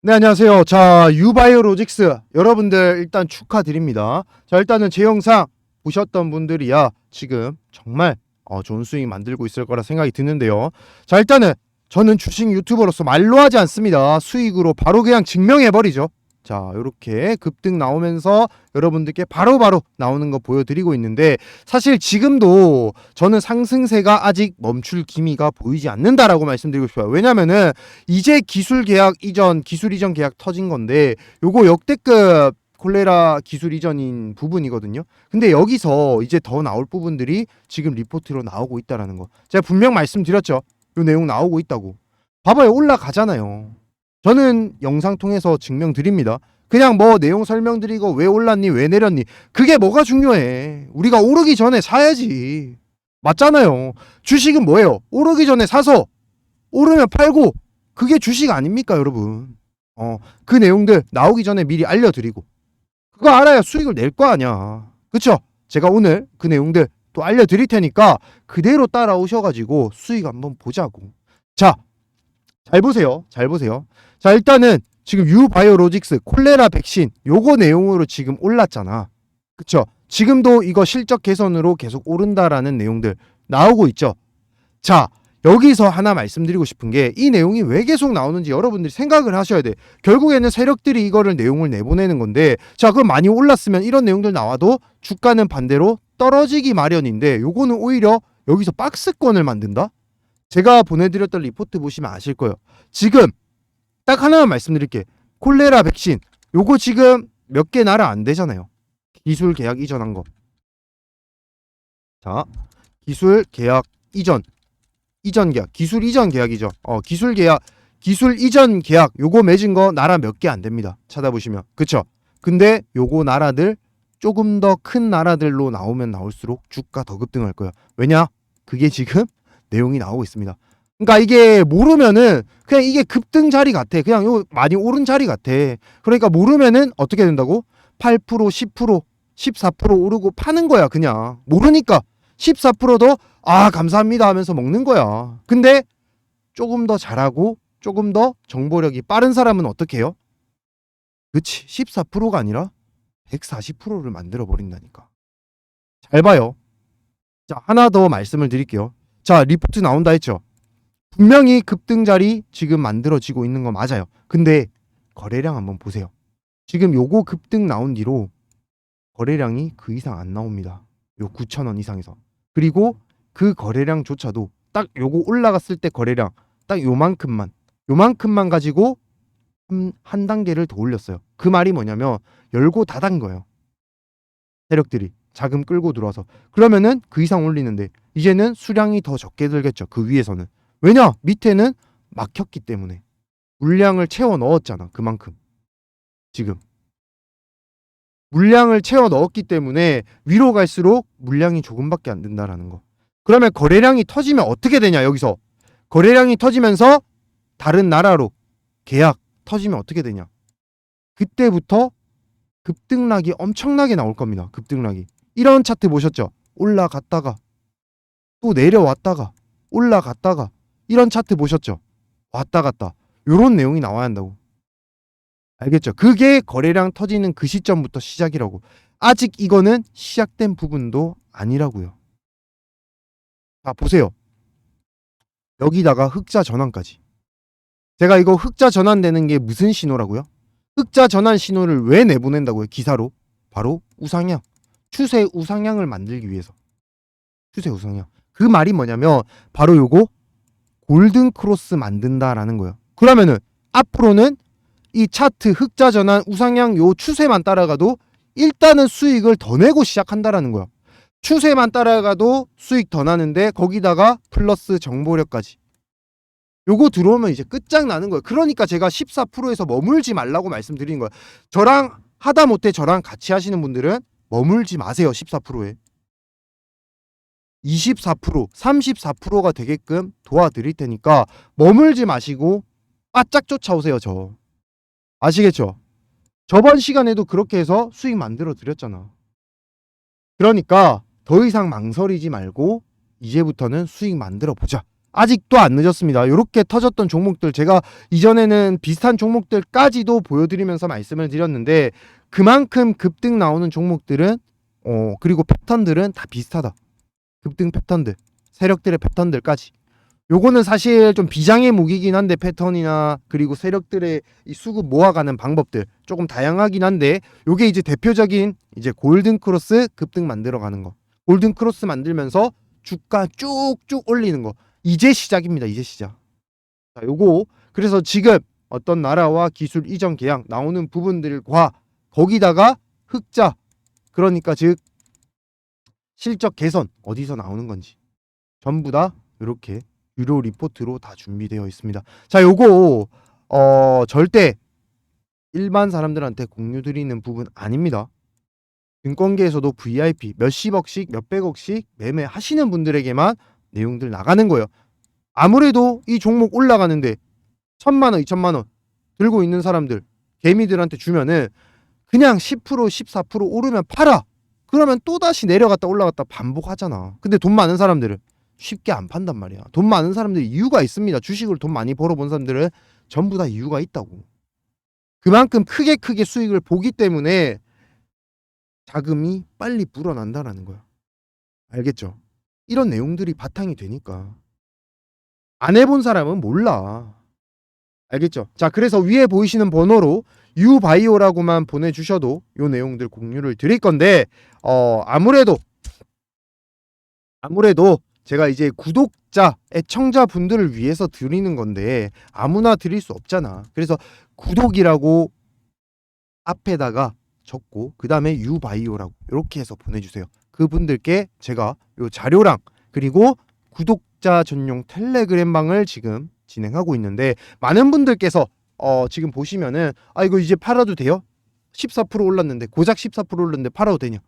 네, 안녕하세요. 자, 유바이오로직스 여러분들 일단 축하드립니다. 자, 일단은 제 영상 보셨던 분들이야 지금 정말 어, 좋은 수익 만들고 있을 거라 생각이 드는데요. 자, 일단은 저는 주식 유튜버로서 말로 하지 않습니다. 수익으로 바로 그냥 증명해 버리죠. 자, 이렇게 급등 나오면서 여러분들께 바로 바로 나오는 거 보여드리고 있는데 사실 지금도 저는 상승세가 아직 멈출 기미가 보이지 않는다라고 말씀드리고 싶어요. 왜냐면은 이제 기술 계약 이전, 기술 이전 계약 터진 건데 요거 역대급 콜레라 기술 이전인 부분이거든요. 근데 여기서 이제 더 나올 부분들이 지금 리포트로 나오고 있다라는 거. 제가 분명 말씀드렸죠. 요 내용 나오고 있다고. 봐봐요. 올라가잖아요. 저는 영상 통해서 증명드립니다. 그냥 뭐 내용 설명드리고 왜 올랐니 왜 내렸니 그게 뭐가 중요해. 우리가 오르기 전에 사야지. 맞잖아요. 주식은 뭐예요? 오르기 전에 사서 오르면 팔고 그게 주식 아닙니까 여러분? 어 그 내용들 나오기 전에 미리 알려드리고. 그거 알아야 수익을 낼 거 아니야. 그쵸? 제가 오늘 그 내용들 또 알려드릴 테니까 그대로 따라오셔가지고 수익 한번 보자고. 자 잘 보세요 잘 보세요 자 일단은 지금 유바이오로직스 콜레라 백신 요거 내용으로 지금 올랐잖아. 그쵸? 지금도 이거 실적 개선으로 계속 오른다라는 내용들 나오고 있죠. 자, 여기서 하나 말씀드리고 싶은 게 이 내용이 왜 계속 나오는지 여러분들이 생각을 하셔야 돼. 결국에는 세력들이 이거를 내용을 내보내는 건데 자, 그럼 많이 올랐으면 이런 내용들 나와도 주가는 반대로 떨어지기 마련인데 요거는 오히려 여기서 박스권을 만든다? 제가 보내드렸던 리포트 보시면 아실 거예요. 지금 딱 하나만 말씀드릴게. 콜레라 백신 요거 지금 몇 개 나라 안 되잖아요. 기술 계약 이전한 거. 자, 기술 계약 이전 이전 계약, 기술 이전 계약이죠. 어, 기술 계약, 기술 이전 계약 요거 맺은 거 나라 몇 개 안 됩니다. 찾아보시면. 그쵸? 근데 요거 나라들 조금 더 큰 나라들로 나오면 나올수록 주가 더 급등할 거예요. 왜냐? 그게 지금 내용이 나오고 있습니다. 그러니까 이게 모르면은 그냥 이게 급등 자리 같아. 그냥 요 많이 오른 자리 같아. 그러니까 모르면은 어떻게 된다고? 8%, 10%, 14% 오르고 파는 거야, 그냥. 모르니까 14%더 아, 감사합니다 하면서 먹는 거야. 근데 조금 더 잘하고 조금 더 정보력이 빠른 사람은 어떻게 해요? 그치. 14%가 아니라 140%를 만들어 버린다니까. 잘 봐요. 자, 하나 더 말씀을 드릴게요. 자, 리포트 나온다 했죠? 분명히 급등 자리 지금 만들어지고 있는 거 맞아요. 근데 거래량 한번 보세요. 지금 요거 급등 나온 뒤로 거래량이 그 이상 안 나옵니다. 요 9천 원 이상에서. 그리고 그 거래량조차도 딱 요거 올라갔을 때 거래량 딱 요만큼만 요만큼만 가지고 한, 한 단계를 더 올렸어요. 그 말이 뭐냐면 열고 닫은 거예요. 세력들이 자금 끌고 들어와서 그러면은 그 이상 올리는데 이제는 수량이 더 적게 들겠죠. 그 위에서는 왜냐? 밑에는 막혔기 때문에 물량을 채워 넣었잖아. 그만큼. 지금. 물량을 채워 넣었기 때문에 위로 갈수록 물량이 조금밖에 안 된다라는 거. 그러면 거래량이 터지면 어떻게 되냐, 여기서. 거래량이 터지면서 다른 나라로 계약 터지면 어떻게 되냐. 그때부터 급등락이 엄청나게 나올 겁니다. 급등락이. 이런 차트 보셨죠? 올라갔다가 또 내려왔다가 올라갔다가 이런 차트 보셨죠? 왔다 갔다. 요런 내용이 나와야 한다고. 알겠죠? 그게 거래량 터지는 그 시점부터 시작이라고. 아직 이거는 시작된 부분도 아니라고요. 자, 보세요. 여기다가 흑자 전환까지. 제가 이거 흑자 전환되는 게 무슨 신호라고요? 흑자 전환 신호를 왜 내보낸다고요? 기사로. 바로 우상향. 추세 우상향을 만들기 위해서. 추세 우상향. 그 말이 뭐냐면 바로 요거 골든 크로스 만든다라는 거예요. 그러면은 앞으로는 이 차트 흑자 전환 우상향 요 추세만 따라가도 일단은 수익을 더 내고 시작한다라는 거야. 추세만 따라가도 수익 더 나는데 거기다가 플러스 정보력까지. 요거 들어오면 이제 끝장나는 거예요. 그러니까 제가 14%에서 머물지 말라고 말씀드리는 거예요. 저랑 하다 못해 저랑 같이 하시는 분들은 머물지 마세요. 14%에. 24%, 34%가 되게끔 도와드릴 테니까 머물지 마시고 바짝 쫓아오세요, 저. 아시겠죠? 저번 시간에도 그렇게 해서 수익 만들어 드렸잖아. 그러니까 더 이상 망설이지 말고 이제부터는 수익 만들어 보자. 아직도 안 늦었습니다. 이렇게 터졌던 종목들 제가 이전에는 비슷한 종목들까지도 보여드리면서 말씀을 드렸는데 그만큼 급등 나오는 종목들은 어 그리고 패턴들은 다 비슷하다. 급등 패턴들, 세력들의 패턴들까지. 요거는 사실 좀 비장의 무기긴 한데 패턴이나 그리고 세력들의 이 수급 모아가는 방법들 조금 다양하긴 한데 요게 이제 대표적인 이제 골든 크로스 급등 만들어가는 거. 골든 크로스 만들면서 주가 쭉쭉 올리는 거. 이제 시작입니다. 이제 시작. 자, 요거 그래서 지금 어떤 나라와 기술 이전 계약 나오는 부분들과 거기다가 흑자 그러니까 즉 실적 개선 어디서 나오는 건지 전부 다 이렇게 유료 리포트로 다 준비되어 있습니다. 자, 요거 어 절대 일반 사람들한테 공유 드리는 부분 아닙니다. 증권계에서도 VIP 몇십억씩 몇백억씩 매매하시는 분들에게만 내용들 나가는 거예요. 아무래도 이 종목 올라가는데 천만 원, 이천만 원 들고 있는 사람들 개미들한테 주면은 그냥 10% 14% 오르면 팔아. 그러면 또 다시 내려갔다 올라갔다 반복하잖아. 근데 돈 많은 사람들은 쉽게 안 판단 말이야. 돈 많은 사람들이 이유가 있습니다. 주식을 돈 많이 벌어본 사람들은 전부 다 이유가 있다고. 그만큼 크게 크게 수익을 보기 때문에 자금이 빨리 불어난다라는 거야. 알겠죠? 이런 내용들이 바탕이 되니까. 안 해본 사람은 몰라. 알겠죠? 자, 그래서 위에 보이시는 번호로 유바이오라고만 보내주셔도 요 내용들 공유를 드릴 건데, 어, 아무래도, 아무래도 제가 이제 구독자, 애청자 분들을 위해서 드리는 건데, 아무나 드릴 수 없잖아. 그래서 구독이라고 앞에다가 적고, 그 다음에 유바이오라고 이렇게 해서 보내주세요. 그분들께 제가 요 자료랑 그리고 구독자 전용 텔레그램 방을 지금 진행하고 있는데 많은 분들께서 어 지금 보시면은 아 이거 이제 팔아도 돼요? 14% 올랐는데 고작 14% 올랐는데 팔아도 되냐?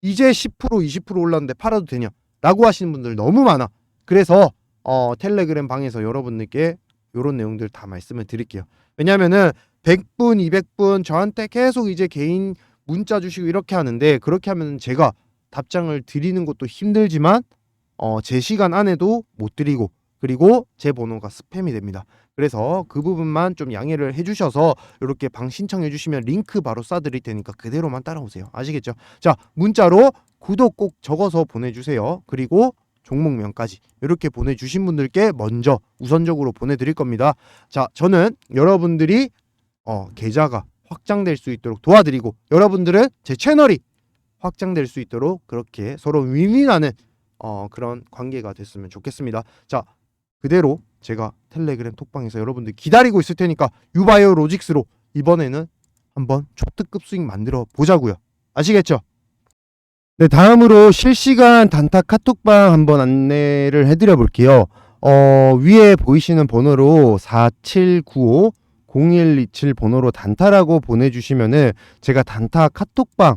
이제 10% 20% 올랐는데 팔아도 되냐? 라고 하시는 분들 너무 많아. 그래서 어 텔레그램 방에서 여러분들께 요런 내용들 다 말씀을 드릴게요. 왜냐면은 100분, 200분 저한테 계속 이제 개인 문자 주시고 이렇게 하는데 그렇게 하면 제가 답장을 드리는 것도 힘들지만 어, 제 시간 안에도 못 드리고 그리고 제 번호가 스팸이 됩니다. 그래서 그 부분만 좀 양해를 해주셔서 이렇게 방 신청해 주시면 링크 바로 쏴드릴 테니까 그대로만 따라오세요. 아시겠죠? 자 문자로 구독 꼭 적어서 보내주세요. 그리고 종목명까지 이렇게 보내주신 분들께 먼저 우선적으로 보내드릴 겁니다. 자 저는 여러분들이 어, 계좌가 확장될 수 있도록 도와드리고 여러분들은 제 채널이 확장될 수 있도록 그렇게 서로 윈윈하는 어, 그런 관계가 됐으면 좋겠습니다. 자, 그대로 제가 텔레그램 톡방에서 여러분들 기다리고 있을 테니까 유바이오 로직스로 이번에는 한번 초특급 수익 만들어 보자고요. 아시겠죠? 네, 다음으로 실시간 단타 카톡방 한번 안내를 해드려 볼게요. 어, 위에 보이시는 번호로 4795 0127 번호로 단타라고 보내주시면은 제가 단타 카톡방